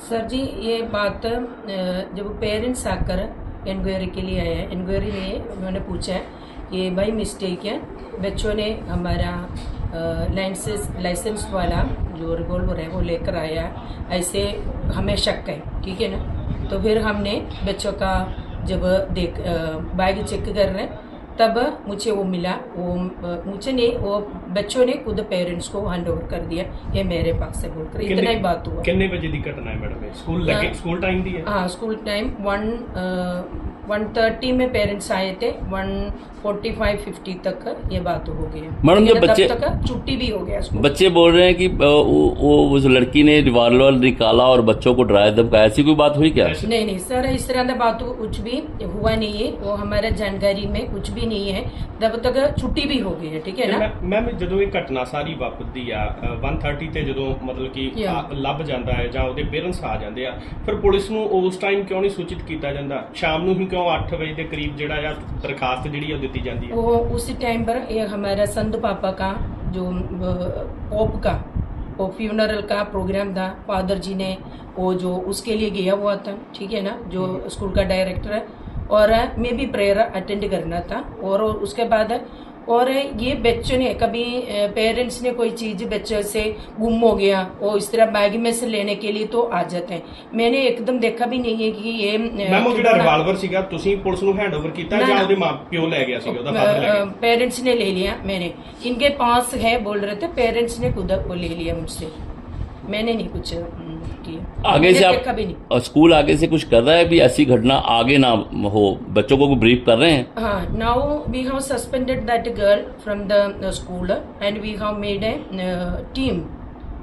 Sir जी, ये बात जब पेरेंट्स आकर इंक्वायरी के लिए आए हैं इंक्वायरी में उन्होंने पूछा है कि भाई मिस्टेक है, बच्चों ने हमारा लाइसेंस लाइसेंस वाला जो रिवॉल्वर है वो लेकर आया ऐसे हमें शक है, ठीक है ना? तो फिर हमने बच्चों का जब देख बैग चेक कर रहे हैं तब मुझे वो मिला वो मुझे ने वो बच्चों ने खुद पेरेंट्स को हैंड ओवर कर दिया ये मेरे पास से बोलकर। इतना ही बात हुआ। कितने बजे दिक्कत ना है मैडम? स्कूल हाँ। लगे स्कूल टाइम दी है हाँ school time one one thirty में पेरेंट्स आए थे वन फोर्टी फाइव फिफ्टी तक ये बात हो गई है। मैडम जब मतलब बच्चे तक छुट्टी भी हो गया बच्चे बोल रहे हैं कि वो उस लड़की ने रिवाल्वर निकाला और बच्चों को डराया धमकाया ऐसी कोई बात हुई क्या? नहीं नहीं सर इस तरह की बात कुछ भी हुआ नहीं है। वो हमारे जानकारी में कुछ भी नहीं है तब तक छुट्टी भी हो गई है ठीक है ना ਮੈਮ ਜਦੋਂ ਇਹ ਘਟਨਾ ਸਾਰੀ ਵਾਪਰਦੀ ਆ ਅ, 130 ਤੇ ਜਦੋਂ ਮਤਲਬ ਕਿ Yeah. ਆ, ਲੱਭ ਜਾਂਦਾ ਹੈ ਜਾਂ ਉਹਦੇ ਪੇਰੈਂਟਸ ਆ ਜਾਂਦੇ ਆ ਫਿਰ ਪੁਲਿਸ ਨੂੰ ਉਸ ਟਾਈਮ ਕਿਉਂ ਨਹੀਂ ਸੂਚਿਤ ਕੀਤਾ ਜਾਂਦਾ ਸ਼ਾਮ ਨੂੰ ਹੀ ਕਿਉਂ 8 ਵਜੇ ਦੇ ਕਰੀਬ ਜਿਹੜਾ ਆ ਦਰਖਾਸਤ ਜਿਹੜੀ ਆ ਉਹ ਦਿੱਤੀ ਜਾਂਦੀ ਹੈ वो उसी टाइम पर ये हमारा संत पापा का जो पोप का वो फ्यूनरल का प्रोग्राम था फादर जी ने वो जो उसके लिए गया हुआ था ठीक है ना जो स्कूल का डायरेक्टर है और मैं भी प्रेयर अटेंड करना था और उसके बाद और ये बच्चों ने कभी पेरेंट्स ने कोई चीज़ बच्चे से गुम हो गया वो इस तरह बैग में से लेने के लिए तो आ जाते हैं मैंने एकदम देखा भी नहीं है कि ये ਮੈਮ ਉਹ ਜਿਹੜਾ ਰਿਵਾਲਵਰ ਸੀਗਾ ਤੁਸੀਂ ਪੁਲਿਸ ਨੂੰ ਹੈਂਡਓਵਰ ਕੀਤਾ ਨਾ, ਜਾਂ ਨਾ। ਉਹਦੇ ਮਾਂ ਪਿਓ ਲੈ ਗਿਆ ਸੀਗਾ ਉਹਦਾ ਫਾਦਰ ਲੈ ਗਿਆ पेरेंट्स ने ले लिया मैंने इनके पास है बोल रहे थे पेरेंट्स ने खुद को ले लिया मुझसे मैंने नहीं कुछ किया आगे से आप कभी नहीं। स्कूल आगे से कुछ कर रहा है? अभी ऐसी घटना आगे ना हो? बच्चों को ब्रीफ कर रहे हैं? Now we have suspended that girl from the school and we have made a team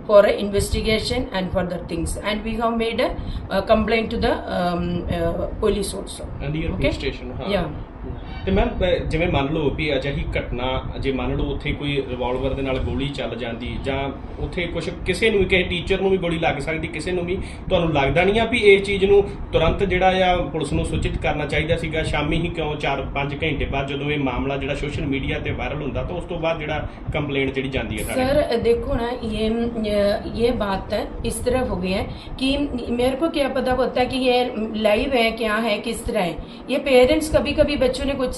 for investigation and for the things and we have made a complaint to the police also okay station या ਤੇ ma'am ਜਿਵੇਂ ਮੰਨ ਲਓ ਵੀ ਅਜਿਹੀ ਘਟਨਾ ਜੇ ਮੰਨ ਲਓ ਉੱਥੇ ਕੋਈ ਰਿਵਾਲਵਰ ਦੇ ਨਾਲ ਗੋਲੀ ਚੱਲ ਜਾਂਦੀ ਜਾਂ ਉੱਥੇ ਕੁਝ ਕਿਸੇ ਨੂੰ ਵੀ ਕਿਸੇ ਟੀਚਰ ਨੂੰ ਵੀ ਗੋਲੀ ਲੱਗ ਸਕਦੀ ਕਿਸੇ ਨੂੰ ਵੀ ਤੁਹਾਨੂੰ ਲੱਗਦਾ ਨਹੀਂ ਆ ਵੀ ਇਸ ਚੀਜ਼ ਨੂੰ ਤੁਰੰਤ ਜਿਹੜਾ ਆ ਪੁਲਿਸ ਨੂੰ ਸੂਚਿਤ ਕਰਨਾ ਚਾਹੀਦਾ ਸੀਗਾ ਸ਼ਾਮੀ ਹੀ ਕਿਉਂ 4-5 ਘੰਟੇ ਬਾਅਦ ਜਦੋਂ ਇਹ ਮਾਮਲਾ ਜਿਹੜਾ ਸੋਸ਼ਲ ਮੀਡੀਆ ਤੇ ਵਾਇਰਲ ਹੁੰਦਾ ਤਾਂ ਉਸ ਤੋਂ ਬਾਅਦ ਜਿਹੜਾ ਕੰਪਲੇਂਟ ਜਿਹੜੀ ਜਾਂਦੀ ਹੈ ਤੁਹਾਡੇ सर देखो ना ये ये बात है इस तरह हो गई है कि मेरे को क्या पता होता है कि ये लाइव है क्या है किस तरह है ये पेरेंट्स कभी कभी बच्चों ने कुछ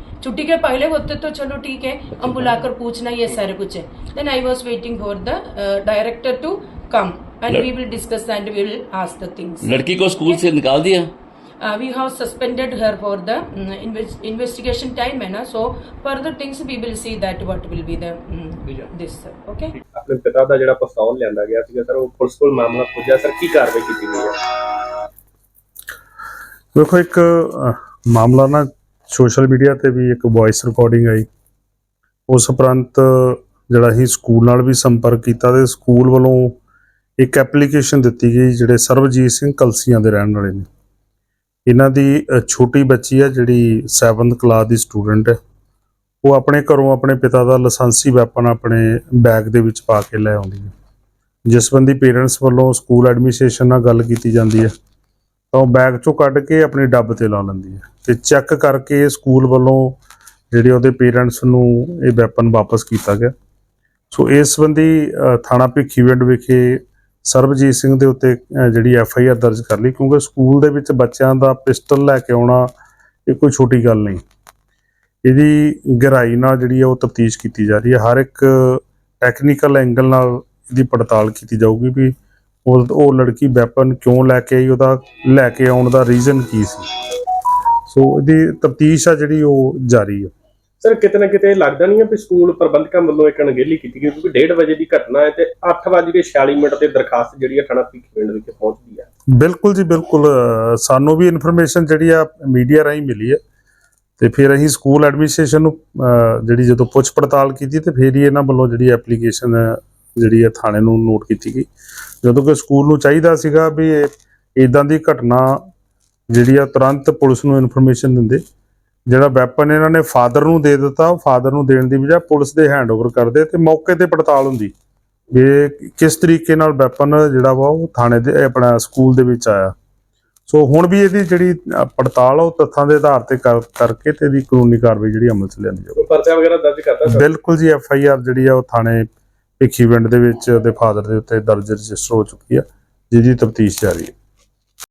छुट्टी के पहले होते तो चलो ठीक है हम बुलाकर पूछना ये सारे कुछ है then I was waiting for the director to come and we will discuss and we will ask the things लड़की को स्कूल से निकाल दिया uh, we have suspended her for the mm, invest- investigation time है ना so further things we will see that what will be the mm, Yeah. this okay ਆਪਣੇ ਪਿਤਾ ਦਾ ਜਿਹੜਾ ਪਿਸਤੌਲ ਲਿਆਂਦਾ ਗਿਆ ਸੀਗਾ ਸਰ ਉਹ ਪੁਲਿਸ ਕੋਲ ਮਾਮਲਾ ਪੁੱਜਾ ਸਰ ਕੀ ਕਾਰਵਾਈ ਕੀਤੀ ਗਈ ਹੈ ਵੇਖੋ ਇੱਕ ਅਹ, ਮਾਮਲਾ ਨਾ ਸੋਸ਼ਲ ਮੀਡੀਆ ਤੇ ਵੀ ਇੱਕ ਵੌਇਸ ਰਿਕਾਰਡਿੰਗ ਆਈ। ਉਸ ਉਪਰੰਤ ਜਿਹੜਾ ਅਸੀਂ ਸਕੂਲ ਨਾਲ ਵੀ ਸੰਪਰਕ ਕੀਤਾ ਤੇ ਸਕੂਲ ਵੱਲੋਂ ਇੱਕ ਐਪਲੀਕੇਸ਼ਨ ਦਿੱਤੀ ਗਈ ਜਿਹੜੇ ਸਰਬਜੀਤ ਸਿੰਘ ਕਲਸੀਆਂ ਦੇ ਰਹਿਣ ਵਾਲੇ ਨੇ। ਇਹਨਾਂ ਦੀ ਛੋਟੀ ਬੱਚੀ ਹੈ ਜਿਹੜੀ 7th ਕਲਾਸ ਦੀ ਸਟੂਡੈਂਟ ਹੈ। ਉਹ ਆਪਣੇ ਘਰੋਂ ਆਪਣੇ ਪਿਤਾ ਦਾ ਲਾਇਸੈਂਸੀ ਵੈਪਨ ਆਪਣੇ ਬੈਗ ਦੇ ਵਿੱਚ ਪਾ ਕੇ ਲੈ ਆਉਂਦੀ ਹੈ। ਜਿਸ ਸੰਬੰਧੀ ਪੇਰੈਂਟਸ ਵੱਲੋਂ ਸਕੂਲ ਐਡਮਿਨਿਸਟ੍ਰੇਸ਼ਨ ਨਾਲ ਗੱਲ ਕੀਤੀ ਜਾਂਦੀ ਹੈ। ਤਾਂ ਉਹ ਬੈਗ ਚੋਂ ਕੱਢ ਕੇ ਆਪਣੀ ਡੱਬ ਤੇ ਲਾ ਲੈਂਦੀ ਹੈ ਤੇ ਚੈੱਕ ਕਰਕੇ ਸਕੂਲ ਵੱਲੋਂ ਜਿਹੜੇ ਉਹਦੇ ਪੇਰੈਂਟਸ ਨੂੰ ਇਹ ਵੈਪਨ ਵਾਪਸ ਕੀਤਾ ਗਿਆ। ਸੋ ਇਸ ਸੰਬੰਧੀ ਥਾਣਾ ਭਿੱਖੀਵਿੰਡ ਵਿਖੇ ਸਰਬਜੀਤ ਸਿੰਘ ਦੇ ਉੱਤੇ ਜਿਹੜੀ ਐਫ ਆਈ ਆਰ ਦਰਜ ਕਰ ਲਈ ਕਿਉਂਕਿ ਸਕੂਲ ਦੇ ਵਿੱਚ ਬੱਚਿਆਂ ਦਾ ਪਿਸਟਲ ਲੈ ਕੇ ਆਉਣਾ ਇਹ ਕੋਈ ਛੋਟੀ ਗੱਲ ਨਹੀਂ। ਇਹਦੀ ਗਹਿਰਾਈ ਨਾਲ ਜਿਹੜੀ ਹੈ ਉਹ ਤਫਤੀਸ਼ ਕੀਤੀ ਜਾ ਰਹੀ ਹੈ। ਹਰ ਇੱਕ ਟੈਕਨੀਕਲ ਐਂਗਲ ਨਾਲ ਇਹਦੀ ਪੜਤਾਲ ਕੀਤੀ ਜਾਊਗੀ ਵੀ ਉਹ ਉਹ ਲੜਕੀ ਵੈਪਨ ਕਿਉਂ ਲੈ ਕੇ ਆਈ ਉਹਦਾ ਲੈ ਕੇ ਆਉਣ ਦਾ ਰੀਜ਼ਨ ਕੀ ਸੀ? ਸੋ ਇਹਦੀ ਤਫਤੀਸ਼ ਆ ਜਿਹੜੀ ਉਹ ਜਾਰੀ ਹੈ ਸਰ ਕਿਤੇ ਨਾ ਕਿਤੇ ਲੱਗਦਾ ਨਹੀਂ ਹੈ ਵੀ ਸਕੂਲ ਪ੍ਰਬੰਧਕਾਂ ਵੱਲੋਂ ਇੱਕ ਅਣਗਹਿਲੀ ਕੀਤੀ ਗਈ ਕਿਉਂਕਿ 1:30 ਵਜੇ ਦੀ ਘਟਨਾ ਹੈ ਤੇ 8:46 ਮਿੰਟ ਤੇ ਦਰਖਾਸਤ ਜਿਹੜੀ ਹੈ ਥਾਣਾ ਭਿੱਖੀਵਿੰਡ ਵਿਖੇ ਪਹੁੰਚਦੀ ਹੈ ਬਿਲਕੁਲ ਜੀ ਬਿਲਕੁਲ। ਸਾਨੂੰ ਵੀ ਇਨਫੋਰਮੇਸ਼ਨ ਜਿਹੜੀ ਆ ਮੀਡੀਆ ਰਾਹੀਂ ਮਿਲੀ ਹੈ ਤੇ ਫਿਰ ਅਸੀਂ ਸਕੂਲ ਐਡਮਿਨਿਸਟ੍ਰੇਸ਼ਨ ਨੂੰ ਜਿਹੜੀ ਜਦੋਂ ਪੁੱਛ ਪੜਤਾਲ ਕੀਤੀ ਤੇ ਫਿਰ ਹੀ ਇਹਨਾਂ ਵੱਲੋਂ ਜਿਹੜੀ ਐਪਲੀਕੇਸ਼ਨ ਜਿਹੜੀ ਹੈ ਥਾਣੇ ਨੂੰ ਨੋਟ ਕੀਤੀ ਗਈ। ਜਦੋਂ ਕਿ ਸਕੂਲ ਨੂੰ ਚਾਹੀਦਾ ਸੀਗਾ ਵੀ ਇਦਾਂ ਦੀ ਘਟਨਾ ਜਿਹੜੀ ਆ ਤੁਰੰਤ ਪੁਲਿਸ ਨੂੰ ਇਨਫੋਰਮੇਸ਼ਨ ਦਿੰਦੇ। ਜਿਹੜਾ ਵੈਪਨ ਇਹਨਾਂ ਨੇ ਫਾਦਰ ਨੂੰ ਦੇ ਦਿੱਤਾ ਫਾਦਰ ਨੂੰ ਦੇਣ ਦੀ ਬਜਾਏ ਪੁਲਿਸ ਦੇ ਹੈਂਡਓਵਰ ਕਰਦੇ ਤੇ ਮੌਕੇ ਤੇ ਪੜਤਾਲ ਹੁੰਦੀ। ਵੀ ਇਹ ਕਿਸ ਤਰੀਕੇ ਨਾਲ ਵੈਪਨ ਜਿਹੜਾ ਵਾ ਉਹ ਥਾਣੇ ਦੇ ਆਪਣਾ ਸਕੂਲ ਦੇ ਵਿੱਚ ਆਇਆ। ਸੋ ਹੁਣ ਵੀ ਇਹਦੀ ਜਿਹੜੀ ਪੜਤਾਲ ਉਹ ਤੱਥਾਂ ਦੇ ਆਧਾਰ ਤੇ ਕਰ- ਕਰਕੇ ਤੇ ਇਹਦੀ ਕਾਨੂੰਨੀ ਕਾਰਵਾਈ ਜਿਹੜੀ ਅਮਲ ਚ ਲਿਆਂਦੀ ਜਾਊਗੀ ਪਰਚਾ ਵਗੈਰਾ ਦਰਜ ਕਰਦਾ ਬਿਲਕੁਲ ਜੀ ਐਫ ਆਈ ਆਰ ਜਿਹੜੀ ਆ ਉਹ ਥਾਣੇ ਭਿੱਖੀ ਪਿੰਡ ਦੇ ਵਿੱਚ ਉਹਦੇ ਫਾਦਰ ਦੇ ਉੱਤੇ ਦਰਜ ਰਜਿਸਟਰ ਹੋ ਚੁੱਕੀ ਆ, ਜਿਹਦੀ ਤਫਤੀਸ਼ ਜਾਰੀ ਹੈ।